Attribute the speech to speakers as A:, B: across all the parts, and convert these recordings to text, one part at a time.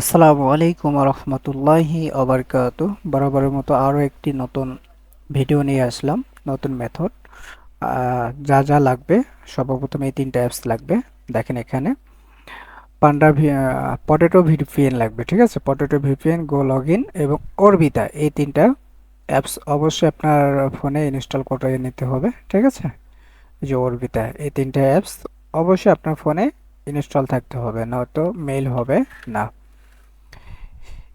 A: আসসালামু আলাইকুম রহমতুল্লাহি অবরকাত বরাবরের মতো আরও একটি নতুন ভিডিও নিয়ে আসলাম, নতুন মেথড যা যা লাগবে, সর্বপ্রথম এই তিনটা অ্যাপস লাগবে, দেখেন এখানে। পান্ডা পটেটো ভিপিএন লাগবে, ঠিক আছে? Potato VPN go log in এবং অরবিতা এই তিনটা অ্যাপস অবশ্যই আপনার ফোনে ইনস্টল করে নিতে হবে, ঠিক আছে? যে অরবিতা এই তিনটা অ্যাপস অবশ্যই আপনার ফোনে ইনস্টল থাকতে হবে, নয়তো মেইল হবে না।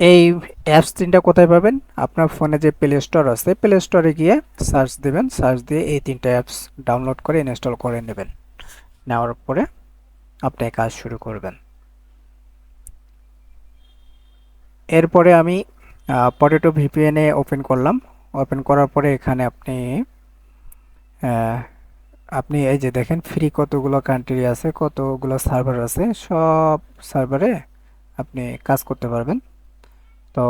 A: এই অ্যাপস তিনটা কোথায় পাবেন? আপনার ফোনে যে প্লে স্টোর আছে প্লে স্টোরে গিয়ে সার্চ দেবেন সার্চ দিয়ে এই তিনটা অ্যাপস ডাউনলোড করে ইনস্টল করে নেবেন। নেওয়ার পরে আপনি কাজ শুরু করবেন। এরপরে আমি পটেটো ভিপিএনে ওপেন করলাম। ওপেন করার পরে এখানে আপনি আপনি এই যে দেখেন ফ্রি কতগুলো কান্ট্রি আছে, কতগুলো সার্ভার আছে, সব সার্ভারে আপনি কাজ করতে পারবেন। তো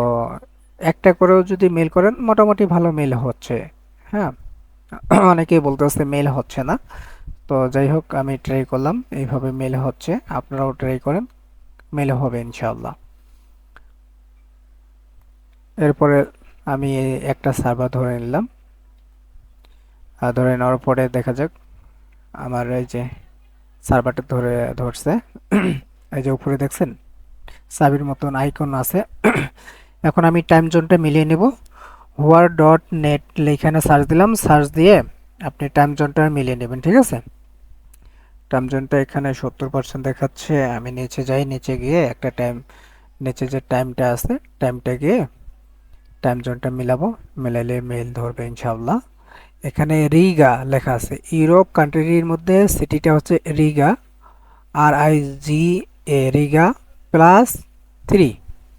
A: একটা করেও যদি মেল করেন, মোটামুটি ভালো মেল হচ্ছে। হ্যাঁ? অনেকেই বলতেছে মেল হচ্ছে না। তো যাই হোক, আমি ট্রাই করলাম, এইভাবে মেল হচ্ছে। আপনারাও ট্রাই করেন মেল হবে ইনশাল্লাহ এরপরে আমি একটা সার্ভার ধরে নিলাম। আর ধরে নেওয়ার পরে দেখা যাক, আমার এই যে সার্ভারটা ধরে ধরছে। এই যে উপরে দেখছেন? সাবির মতন আইকন আছে। এখন আমি টাইম জোনটা মিলিয়ে নেব। হোয়ার ডট নেট এখানে সার্চ দিলাম। সার্চ দিয়ে আপনি টাইম জোনটা মিলিয়ে নেবেন, ঠিক আছে? টাইম জোনটা এখানে সত্তর পার্সেন্ট দেখাচ্ছে। আমি নিচে যাই, নিচে গিয়ে একটা টাইম নিচে যে টাইমটা আছে টাইমটা গিয়ে টাইম জোনটা মিলাবো। মেলাইলে মেল ধরবে ইনশাআল্লাহ। এখানে রিগা লেখা আছে। ইউরোপ কান্ট্রির মধ্যে সিটিটা হচ্ছে Riga R I G A Riga. Plus three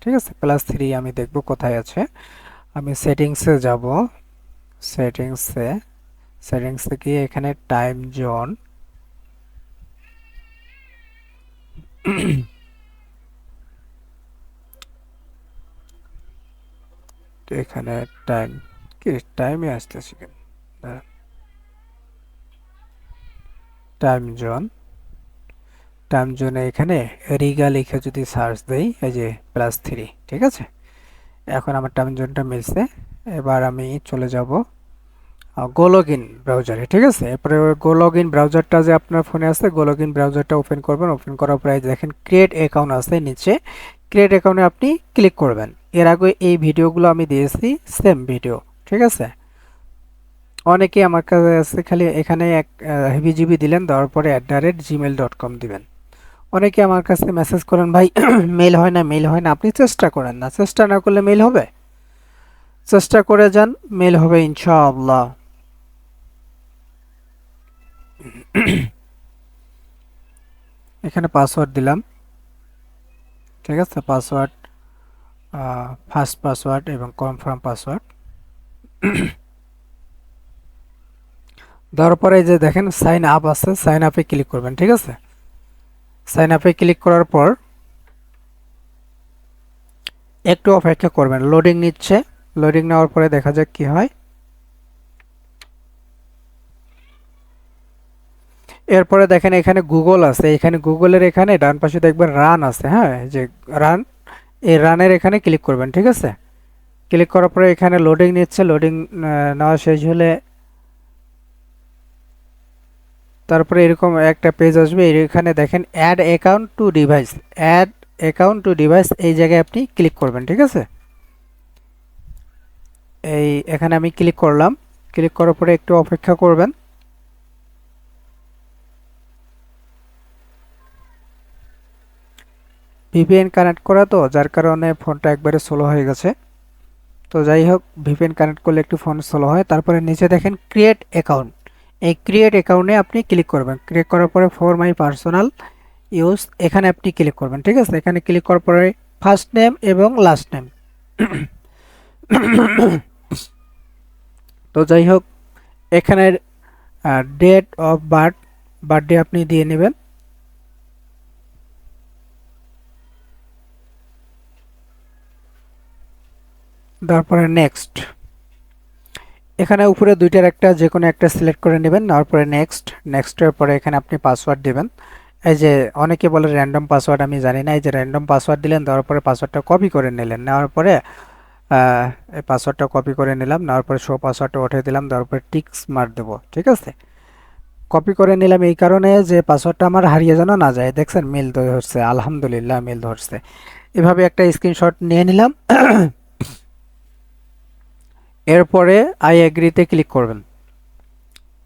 A: ঠিক আছে? প্লাস থ্রি আমি দেখব কোথায় আছে। আমি সেটিংসে যাব। সেটিংসে সেটিংসে গিয়ে এখানে টাইম জোন এখানে টাইম কি টাইমে আসতেছি টাইম জোন টাইম জোনে এখানে রিগা লিখে যদি সার্চ দেই, এই যে প্লাস থ্রি ঠিক আছে? এখন আমার টাইম জোনটা মিলছে। এবার আমি চলে যাব গো লগ ইন ব্রাউজারে ঠিক আছে? এরপরে গো লগ ইন ব্রাউজারটা যে আপনার ফোনে আছে গো লগ ইন ব্রাউজারটা ওপেন করবেন। ওপেন করার পরে দেখেন ক্রিয়েট অ্যাকাউন্ট আছে নিচে। ক্রিয়েট অ্যাকাউন্টে আপনি ক্লিক করবেন। এর আগে এই ভিডিওগুলো আমি দিয়েছি সেম ভিডিও ঠিক আছে? অনেকেই আমার কাছে খালি এখানে এক জিবি দিলেন, দেওয়ার পরে at the rate Gmail dot com দিবেন। অনেকে আমার কাছে মেসেজ করেন, ভাই মেল হয় না মেল হয় না। আপনি চেষ্টা করেন না। চেষ্টা না করলে মেল হবে? চেষ্টা করে যান মেল হবে ইনশাআল্লাহ। এখানে পাসওয়ার্ড দিলাম। ঠিক আছে? পাসওয়ার্ড ফার্স্ট পাসওয়ার্ড এবং কনফার্ম পাসওয়ার্ড দেওয়ার পরে যে দেখেন সাইন আপ আছে সাইন আপে ক্লিক করবেন, ঠিক আছে? সাইন আপে ক্লিক করার পর একটু অপেক্ষা করবেন। লোডিং নিচ্ছে। লোডিং নেওয়ার পরে দেখা যাক কি হয়। এরপরে দেখেন এখানে গুগল আছে। এখানে গুগলের এখানে ডান পাশে দেখবেন রান আছে হ্যাঁ? যে রান এই রানের এখানে ক্লিক করবেন, ঠিক আছে? ক্লিক করার পরে এখানে লোডিং নিচ্ছে। লোডিং নেওয়া শেষ হলে তারপরে এরকম একটা পেজ আসবে, এখানে দেখেন add account to device add account to device এই জায়গায় আপনি ক্লিক করবেন, ঠিক আছে? এই এখানে আমি ক্লিক করলাম ক্লিক করার পরে একটু অপেক্ষা করবেন। ভিপিএন কানেক্ট করা তো, যার কারণে ফোনটা একবারে স্লো হয়ে গেছে। তো যাই হোক ভিপিএন কানেক্ট করলে একটু ফোন স্লো হয়, তারপরে নিচে দেখেন ক্রিয়েট অ্যাকাউন্ট এই ক্রিয়েট অ্যাকাউন্টে আপনি ক্লিক করবেন। ক্লিক করার পরে ফর মাই পার্সোনাল ইউজ এখানে আপনি ক্লিক করবেন, ঠিক আছে? এখানে ক্লিক করার পরে ফার্স্ট নেম এবং লাস্ট নেম তো যাই হোক, এখানের ডেট অফ বার্থ বার্থডে আপনি দিয়ে নেবেন। তারপরে নেক্সট এখানে উপরে দুইটার একটা যে কোনো একটা সিলেক্ট করে নেবেন, নেওয়ার পরে নেক্সট নেক্সটের পরে এখানে আপনি পাসওয়ার্ড দেবেন। এই যে অনেকে বলে র্যান্ডম পাসওয়ার্ড আমি জানি না, এই যে র্যান্ডম পাসওয়ার্ড দিলেন, দেওয়ার পরে পাসওয়ার্ডটা কপি করে নিলেন। নেওয়ার পরে এই পাসওয়ার্ডটা কপি করে নিলাম, নেওয়ার পরে শো পাসওয়ার্ডটা উঠিয়ে দিলাম, দেওয়ার পরে টিক্স মার দেবো, ঠিক আছে? কপি করে নিলাম এই কারণে যে পাসওয়ার্ডটা আমার হারিয়ে যেন না যায়। দেখছেন মিল ধরছে, আলহামদুলিল্লাহ মিল ধরছে। এভাবে একটা স্ক্রিনশট নিয়ে নিলাম। এরপরে আই এগ্রিতে ক্লিক করবেন।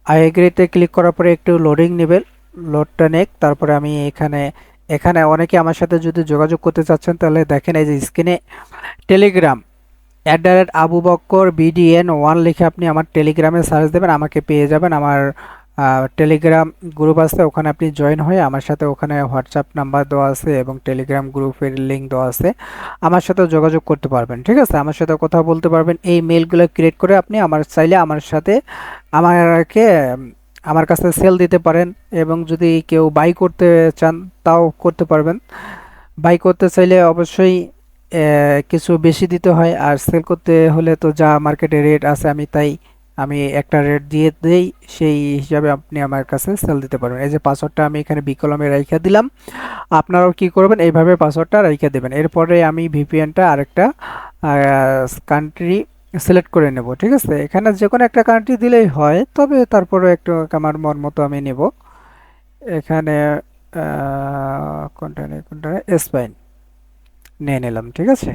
A: আই এগ্রিতে ক্লিক করার পরে একটু লোডিং নেবেন। লোডটা নেক, তারপরে আমি এখানে এখানে অনেকে আমার সাথে যদি যোগাযোগ করতে চাচ্ছেন, তাহলে দেখেন এই যে স্ক্রিনে Telegram at the rate Abu Bakkar BDN one লিখে আপনি আমার টেলিগ্রামে সার্চ দেবেন, আমাকে পেয়ে যাবেন, আমার টেলিগ্রাম গ্রুপ আছে, ওখানে আপনি জয়েন হয়ে আমার সাথে ওখানে হোয়াটসঅ্যাপ নাম্বার দেওয়া আছে এবং টেলিগ্রাম গ্রুপের লিঙ্ক দেওয়া আছে। আমার সাথে যোগাযোগ করতে পারবেন, ঠিক আছে? আমার সাথে কথা বলতে পারবেন। এই মেলগুলো ক্রিয়েট করে আপনি আমার চাইলে আমার সাথে আমাকে, আমার কাছে সেল দিতে পারেন এবং যদি কেউ বাই করতে চান তাও করতে পারবেন। বাই করতে চাইলে অবশ্যই কিছু বেশি দিতে হয় আর সেল করতে হলে তো যা মার্কেটে রেট আছে আমি তাই আমি একটা রেট দিয়ে দেই, সেই হিসাবে আপনি আমার কাছে সেল দিতে পারবেন। এই যে পাসওয়ার্ডটা আমি এখানে বিকলমে রাইখা দিলাম। আপনারাও কি করবেন? এইভাবে পাসওয়ার্ডটা রাইখা দেবেন। এরপরে আমি ভিপিএনটা আরেকটা কান্ট্রি সিলেক্ট করে নেব, ঠিক আছে? এখানে যে কোনো একটা কান্ট্রি দিলেই হয়, তবে তারপরে একটু আমার মন মতো আমি নেব। এখানে কোনটা নেই, কোনটা স্পেন নিয়ে নিলাম, ঠিক আছে?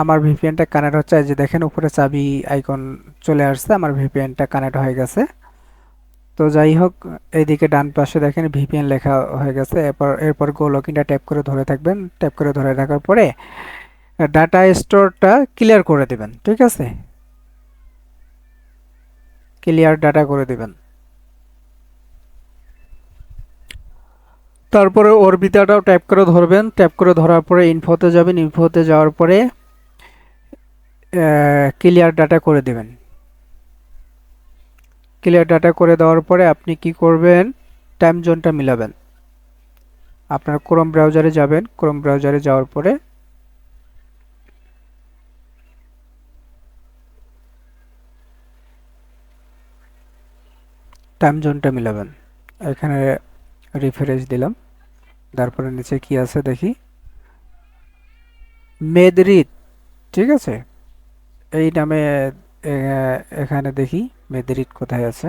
A: আমার ভিপিএনটা কানেক্ট হচ্ছে যে দেখেন উপরে চাবি আইকন চলে আসছে, আমার ভিপিএনটা কানেক্ট হয়ে গেছে। তো যাই হোক, এইদিকে ডান পাশে দেখেন ভিপিএন লেখা হয়ে গেছে, এরপর এরপর গো লগইনটা ট্যাপ করে ধরে থাকবেন। ট্যাপ করে ধরে রাখার পরে ডাটা স্টোরটা ক্লিয়ার করে দেবেন, ঠিক আছে? ক্লিয়ার ডাটা করে দিবেন। তারপরে ওর বিটাটাও ট্যাপ করে ধরবেন। ট্যাপ করে ধরার পরে ইনফোতে যাবেন। ইনফোতে যাওয়ার পরে ক্লিয়ার ডাটা করে দেবেন। ক্লিয়ার ডাটা করে দেওয়ার পরে আপনি কি করবেন? টাইম জোনটা মিলাবেন। আপনার ক্রোম ব্রাউজারে যাবেন। ক্রোম ব্রাউজারে যাওয়ার পরে টাইম জোনটা মিলাবেন। এখানে রিফ্রেশ দিলাম। তারপরে নিচে কি আছে দেখি? মেদরিদ, ঠিক আছে? এই নামে এখানে দেখি মেদরিদ কোথায় আছে।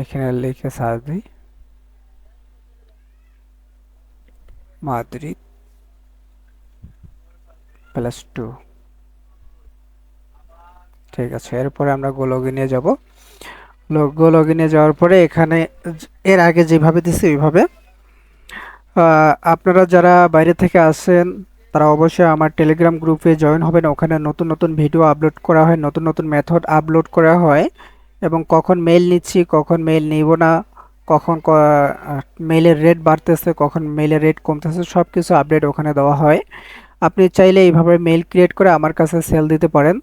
A: এখানে লিখে সার্চ মাদ্রিদ প্লাস টু। ঠিক আছে, এরপরে আমরা গো লগইনে যাব। গো লগইনে যাওয়ার পরে এখানে এর আগে যেভাবে দিছি ওইভাবে। আপনারা যারা বাইরে থেকে আসেন, তারা অবশ্যই আমার টেলিগ্রাম গ্রুপে জয়েন হবেন। ওখানে নতুন নতুন ভিডিও আপলোড করা হয়, নতুন নতুন মেথড আপলোড করা হয় এবং কখন মেল নিচ্ছি, কখন মেল নিব না, কখন মেলের রেট বাড়তেছে, কখন মেলের রেট কমতেছে সব কিছু আপডেট ওখানে দেওয়া হয়। আপনি চাইলে এইভাবে মেল ক্রিয়েট করে আমার কাছে সেল দিতে পারেন।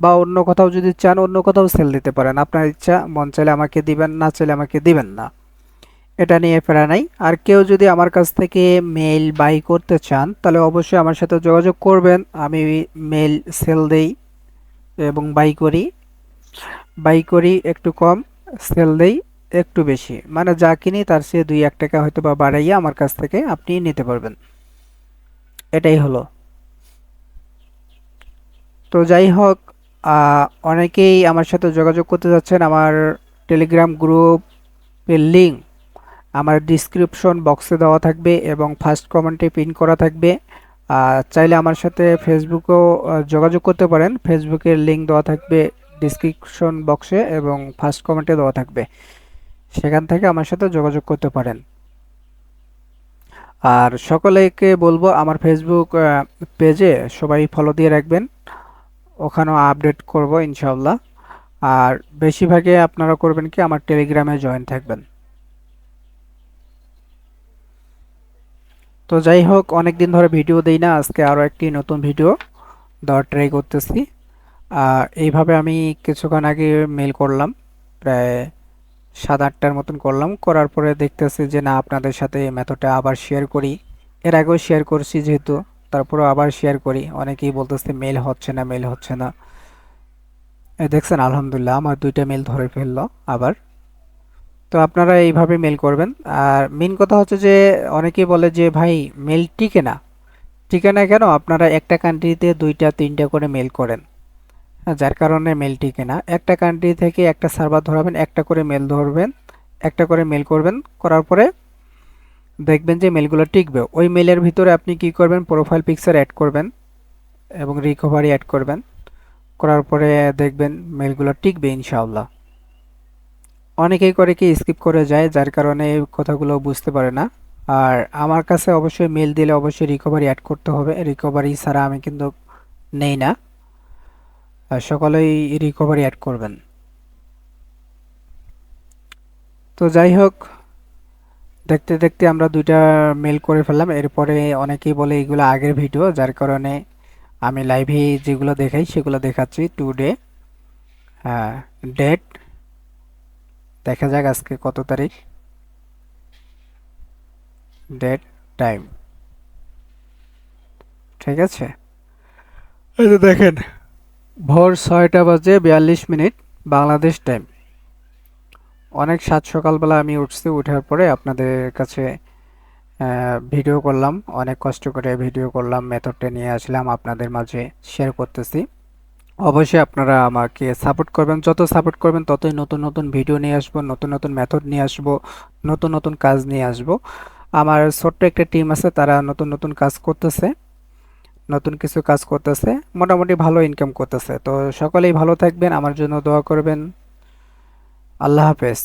A: বা অন্য কোথাও যদি চান, অন্য কোথাও সেল দিতে পারেন। আপনার ইচ্ছা, মন চাইলে আমাকে দিবেন, না চাইলে আমাকে দিবেন না। এটা নিয়ে ফেরা নাই। আর কেউ যদি আমার কাছ থেকে মেল বাই করতে চান, তাহলে অবশ্যই আমার সাথে যোগাযোগ করবেন। আমি মেল সেল দেই এবং বাই করি। বাই করি একটু কম সেল দেই একটু বেশি। মানে যা কিনি তার চেয়ে দুই, এক টাকা হয়তো বা বাড়াইয়া আমার কাছ থেকে আপনি নিতে পারবেন। এটাই হলো। তো যাই হোক অনেকেই আমার সাথে যোগাযোগ করতে যাচ্ছেন। আমার টেলিগ্রাম গ্রুপের লিঙ্ক আমার ডিসক্রিপশন বক্সে দেওয়া থাকবে এবং ফার্স্ট কমেন্টে পিন করা থাকবে। আর চাইলে আমার সাথে ফেসবুকেও যোগাযোগ করতে পারেন। ফেসবুকের লিঙ্ক দেওয়া থাকবে ডিসক্রিপশন বক্সে এবং ফার্স্ট কমেন্টে দেওয়া থাকবে। সেখান থেকে আমার সাথে যোগাযোগ করতে পারেন। আর সকলেকে বলব, আমার ফেসবুক পেজে সবাই ফলো দিয়ে রাখবেন। ওখানেও আপডেট করব ইনশাল্লাহ আর বেশিরভাগে আপনারা করবেন কি, আমার টেলিগ্রামে জয়েন থাকবেন। তো যাই হোক অনেক দিন ধরে ভিডিও দেই না, আজকে আরও একটি নতুন ভিডিও দেওয়ার ট্রাই করতেছি। আর এইভাবে আমি কিছুক্ষণ আগে মেল করলাম, প্রায় সাত আটটার মতন করলাম। করার পরে দেখতেছি যে না, আপনাদের সাথে মেথডটা আবার শেয়ার করি। এর আগেও শেয়ার করছি যেহেতু। তারপরে আবার শেয়ার করি। অনেকেই বলতেছে মেল হচ্ছে না মেল হচ্ছে না। দেখছেন আলহামদুলিল্লাহ আমার দুইটা মেল ধরে ফেলল আবার। তো আপনারা এইভাবে মেল করবেন। আর মেন কথা হচ্ছে যে অনেকেই বলে যে ভাই মেল টিকে না। টিকে না কেন? আপনারা একটা কান্ট্রিতে দুইটা তিনটা করে মেল করেন। হ্যাঁ, যার কারণে মেল টিকে না। একটা কান্ট্রি থেকে একটা সার্ভার ধরাবেন একটা করে মেল ধরবেন একটা করে মেল করবেন করার পরে দেখবেন যে মেলগুলো টিকবে। ওই মেলের ভিতরে আপনি কি করবেন? প্রোফাইল পিকচার অ্যাড করবেন এবং রিকভারি অ্যাড করবেন। করার পরে দেখবেন মেলগুলো টিকবে ইনশাআল্লাহ। অনেকেই করে কি স্কিপ করে যায়, যার কারণে এই কথাগুলো বুঝতে পারে না। আর আমার কাছে অবশ্যই মেল দিলে অবশ্যই রিকভারি অ্যাড করতে হবে। রিকভারি ছাড়া আমি কিন্তু নেই না। সকলেই রিকভারি অ্যাড করবেন। তো যাই হোক দেখতে দেখতে আমরা দুইটা মেল করে ফেললাম। এরপরে অনেকেই বলে এগুলো আগের ভিডিও, যার কারণে আমি লাইভে যেগুলো দেখাই সেগুলো দেখাচ্ছি টুডে হ্যাঁ ডেট দেখা যাক আজকে কত তারিখ। ডেট টাইম ঠিক আছে? এই দেখেন, ভোর ছয়টা বাজে বিয়াল্লিশ মিনিট, বাংলাদেশ টাইম অনেক সাত সকালবেলা আমি উঠছি, উঠার পরে আপনাদের কাছে ভিডিও করলাম। অনেক কষ্ট করে ভিডিও করলাম মেথডটা নিয়ে আসলাম, আপনাদের মাঝে শেয়ার করতেছি। অবশ্যই আপনারা আমাকে সাপোর্ট করবেন। যত সাপোর্ট করবেন, ততই নতুন নতুন ভিডিও নিয়ে আসব, নতুন নতুন মেথড নিয়ে আসব, নতুন নতুন কাজ নিয়ে আসব। আমার ছোট্ট একটা টিম আছে, তারা নতুন নতুন কাজ করতেছে, নতুন কিছু কাজ করতেছে, মোটামুটি ভালো ইনকাম করতেছে। তো সকলেই ভালো থাকবেন, আমার জন্য দোয়া করবেন। আল্লাহ হাফেজ।